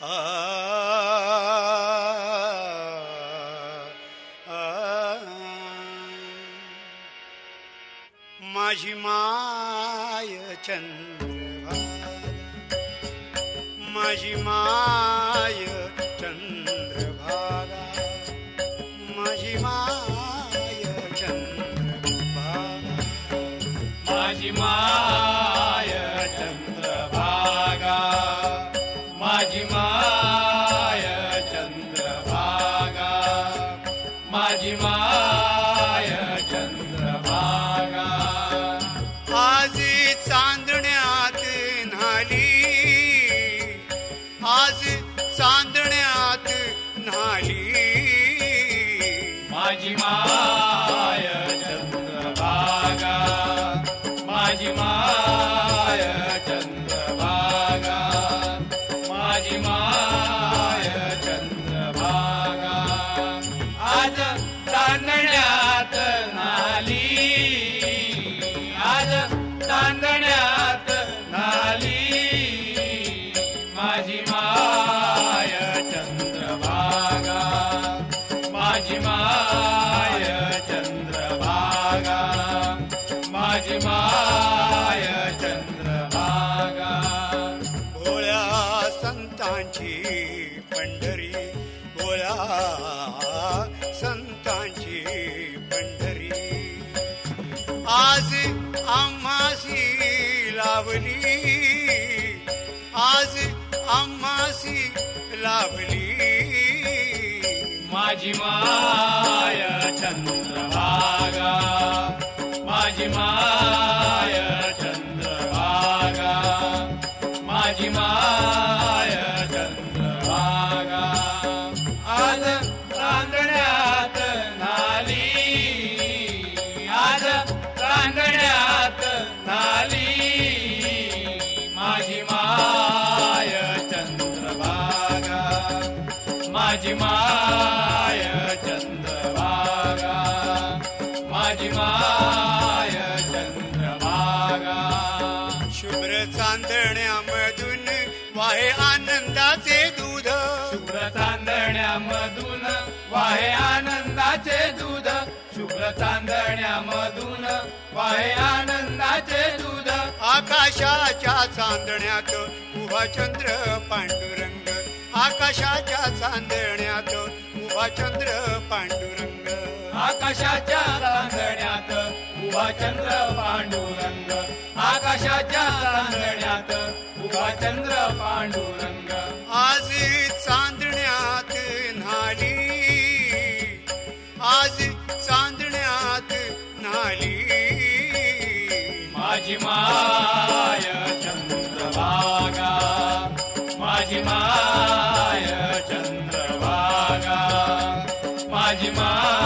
माझी माय चंद्रभागा माझी माय चंद्रभागा माझी माय चंद्रभागा. माझी माय माझी माय चंद्रभागा। आज चांदण्यात न्हाली। आज चांदण्यात न्हाली। माझी माय चंद्रभागा। माझी माय चंद्रभागा। माझी माय चंद्रभागा। आज माझी माय चंद्रभागा. भोळ्या संतांची पंढरी. भोळ्या संतांची पंढरी. आज आम्हासी लावली आज आम्हासी लावली माझी माय चंद्रभागा. माझी माय चंद्रभागा माझी माय चंद्रभागा आज रांगण्यात नाली आज रांगण्यात नाली माझी माय चंद्रभागा माझी माय चंद्रभागा माझी माय चांदण्यामधून वाहे आनंदाचे दूध. शुभ्र चांदण्यामधून वाहे आनंदाचे दूध. शुभ्र चांदण्यामधून वाहे आनंदाचे दूध. आकाशाच्या चांदण्यात उभा चंद्र पांडुरंग. आकाशाच्या चांदण्यात उभा चंद्र पांडुरंग. आकाशाच्या उभा चंद्र पांडुरंग आकाशाच्या चांदण्यात उभा चंद्र पांडुरंग. आज चांदण्यात न्हाली आज चांदण्यात न्हाली. माझी माय चंद्रभागा माझी माय चंद्रभागा माझी माय